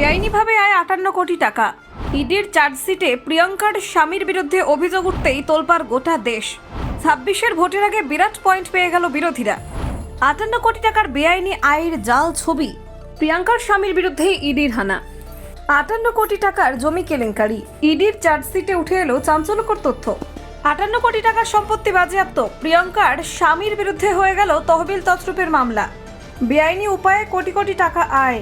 বেআইনিভাবে আয় আটান্ন কোটি টাকা। ইডির চার্জশিটে প্রিয়াঙ্কার স্বামীর বিরুদ্ধে অভিযোগ উঠতেই তোলপার গোটা দেশ। ছাব্বিশের ভোটের আগে বিরাট পয়েন্ট পেয়ে গেল বিরোধীরা। আটান্ন কোটি টাকার বেআইনি আয়ের জাল ছবি, প্রিয়াঙ্কার স্বামীর বিরুদ্ধে ইডির হানা। আটান্ন কোটি টাকার জমি কেলেঙ্কারি, ইডির চার্জশিটে উঠে এলো চাঞ্চল্যকর তথ্য। আটান্ন কোটি টাকার সম্পত্তি বাজেয়াপ্ত, প্রিয়াঙ্কার স্বামীর বিরুদ্ধে হয়ে গেল তহবিল তছরূপের মামলা। বেআইনি উপায়ে কোটি কোটি টাকা আয়।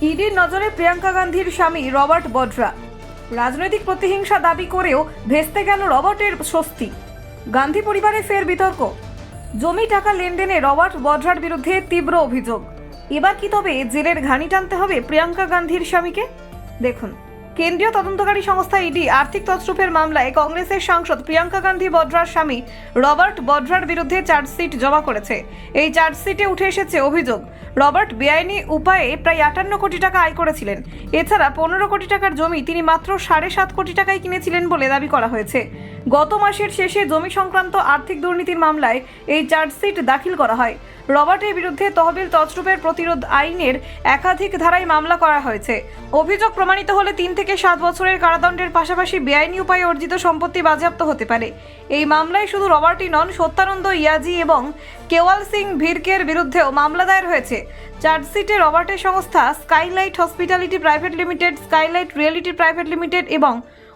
ইডির নজরে প্রিয়াঙ্কা গান্ধীর স্বামী রবার্ট বড্রা। রাজনৈতিক প্রতিহিংসা দাবি করেও ভেস্তে গেল রবার্টের স্বস্তি। গান্ধী পরিবারে ফের বিতর্ক। জমি টাকা লেনদেনে রবার্ট বড্রার বিরুদ্ধে তীব্র অভিযোগ। এবার কি তবে জেলের ঘানি টানতে হবে প্রিয়াঙ্কা গান্ধীর স্বামীকে? দেখুন। কেন্দ্রীয় তদন্তকারী সংস্থা ইডি আর্থিক তছরূপের মামলায় কংগ্রেসের সাংসদ প্রিয়াঙ্কা গান্ধী বড্রার স্বামী রবার্ট বড্রার বিরুদ্ধে চার্জশিট জমা করেছে। এই চার্জশিটে উঠে এসেছে অভিযোগ, রবার্ট বেআইনি উপায়ে প্রায় আটান্ন কোটি টাকা আয় করেছিলেন। এছাড়া পনেরো কোটি টাকার জমি তিনি মাত্র সাড়ে সাত কোটি টাকায় কিনেছিলেন বলে দাবি করা হয়েছে। গত মাসের শেষে জমি সংক্রান্ত আর্থিক দুর্নীতির মামলায় এই চার্জশিট দাখিল করা হয়। রবার্টের বিরুদ্ধে তহবিল তছরূপের প্রতিরোধ আইনের একাধিক ধারায় মামলা করা হয়েছে। অভিযোগ প্রমাণিত হলে তিন থেকে সাত বছরের কারাদণ্ডের পাশাপাশি বেআইনি উপায়ে অর্জিত সম্পত্তি বাজেয়াপ্ত হতে পারে। এই মামলায় শুধু রবার্টই নন, সত্যানন্দ, ইয়াজি এবং কেওয়াল সিং ভিরকের বিরুদ্ধেও মামলা দায়ের হয়েছে। চার্জশিটে রবার্টের সংস্থা Skylight Hospitality Private Limited, Skylight Realty Private Limited এবং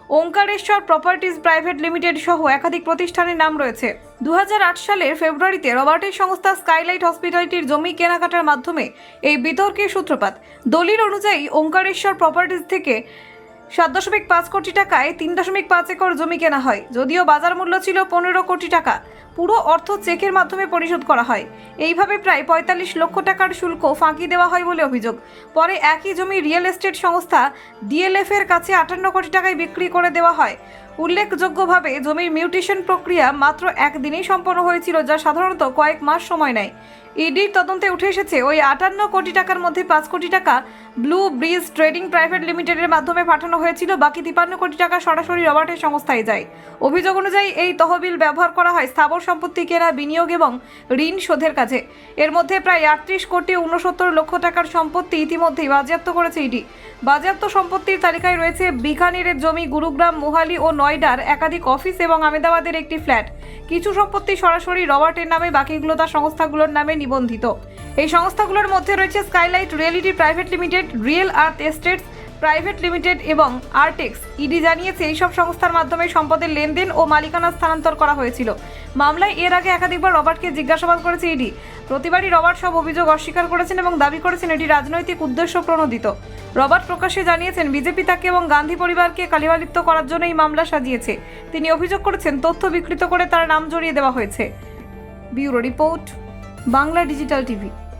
ওঙ্কারেশ্বর প্রপার্টিজ প্রাইভেট লিমিটেড সহ একাধিক প্রতিষ্ঠানের নাম রয়েছে। দু হাজার আট সালের ফেব্রুয়ারিতে রবার্টের সংস্থা স্কাইলাইট হসপিটালিটির জমি কেনাকাটার মাধ্যমে এই বিতর্কের সূত্রপাত। দলিল অনুযায়ী ওঙ্কারেশ্বর প্রপার্টিজ থেকে সাত দশমিক পাঁচ কোটি টাকায় তিন দশমিক পাঁচ একর জমি কেনা হয়, যদিও বাজার মূল্য ছিল পনেরো কোটি টাকা। পুরো অর্থ চেকের মাধ্যমে পরিশোধ করা হয়। এইভাবে প্রায় পঁয়তাল্লিশ লক্ষ টাকার শুল্ক ফাঁকি দেওয়া হয় বলে অভিযোগ। পরে একই জমি রিয়েল এস্টেট সংস্থা ডিএলএফ এর কাছে আটান্ন কোটি টাকায় বিক্রি করে দেওয়া হয়। উল্লেখযোগ্যভাবে জমির মিউটেশন প্রক্রিয়া মাত্র একদিনেই সম্পন্ন হয়েছিল, যা সাধারণত কয়েক মাস সময় নেয়। ইডির তদন্তে উঠে এসেছে, ওই আটান্ন কোটি টাকার মধ্যে পাঁচ কোটি টাকা ব্লু ব্রিজ ট্রেডিং প্রাইভেট লিমিটেডের মাধ্যমে পাঠানো হয়েছিল, বাকি তিপান্ন কোটি টাকা সরাসরি রবার্টের সংস্থায় যায়। অভিযোগ অনুযায়ী এই তহবিল ব্যবহার করা হয় স্থাবর সম্পত্তি কেনা, বিনিয়োগ এবং ঋণ শোধের কাজে। এর মধ্যে প্রায় আটত্রিশ কোটি উনসত্তর লক্ষ টাকার সম্পত্তি ইতিমধ্যেই বাজেয়াপ্ত করেছে ইডি। বাজেয়াপ্ত সম্পত্তির তালিকায় রয়েছে বিকানিরের জমি গুরুগ্রাম, মোহালি ও নয়ডার একাধিক অফিস এবং আমেদাবাদের একটি ফ্ল্যাট। কিছু সম্পত্তি সরাসরি রবার্টের নামে বাকিগুলো তার সংস্থাগুলোর নামে নিবন্ধিত। এই সংস্থাগুলোর মধ্যে রয়েছে skylight realty private limited, real earth estates private limited এবং আর্টেক্স, ইডি জানিয়েছে এইসব সংস্থার মাধ্যমে সম্পদের লেনদেন ও মালিকানা স্থানান্তর করা হয়েছিল। মামলায় এর আগে একাধিকবার রবার্টকে জিজ্ঞাসাবাদ করেছে ইডি। প্রতিবারই রবার্ট সব অভিযোগ অস্বীকার করেছেন এবং দাবি করেছেন এটি রাজনৈতিক উদ্দেশ্য প্রণোদিত। রবার্ট প্রকাশ্যে জানিয়েছেন, বিজেপি তাকে এবং গান্ধী পরিবারকে কালিমালিপ্ত করার জন্য এই মামলা সাজিয়েছে। তিনি অভিযোগ করেছেন, তথ্য বিকৃত করে তার নাম জড়িয়ে দেওয়া হয়েছে। Bureau report, Bangla digital TV.